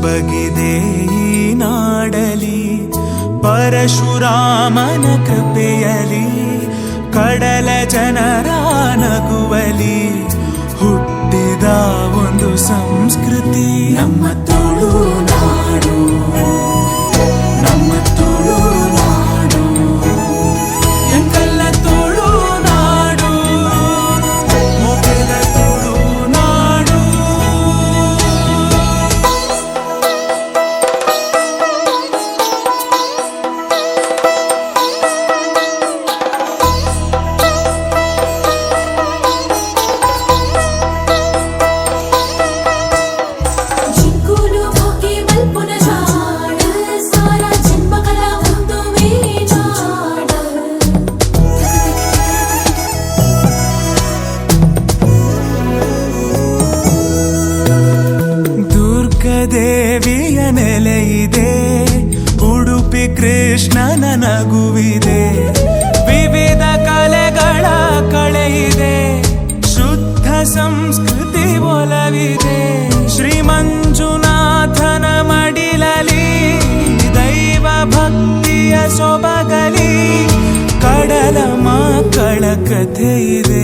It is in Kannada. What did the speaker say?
ಸೊಬಗಿದೆ ನಾಡಲಿ ಪರಶುರಾಮನ ಕೃಪೆಯಲಿ ಕಡಲ ಜನರ ನಗುವಲಿ ಹುಟ್ಟಿದ ಒಂದು ಸಂಸ್ಕೃತಿ. ನಮ್ಮ ತುಳು ದೇವಿಯ ನೆಲೆಯಿದೆ ಉಡುಪಿ ಕೃಷ್ಣನ ನಗುವಿದೆ ವಿವಿಧ ಕಲೆಗಳ ಕಳೆಯಿದೆ ಶುದ್ಧ ಸಂಸ್ಕೃತಿ ಒಲವಿದೆ. ಶ್ರೀಮಂಜುನಾಥನ ಮಡಿಲಲಿ ದೈವ ಭಕ್ತಿಯ ಸೊಬಗಲಿ. ಕಡಲ ಮಕ್ಕಳ ಕಥೆಯಿದೆ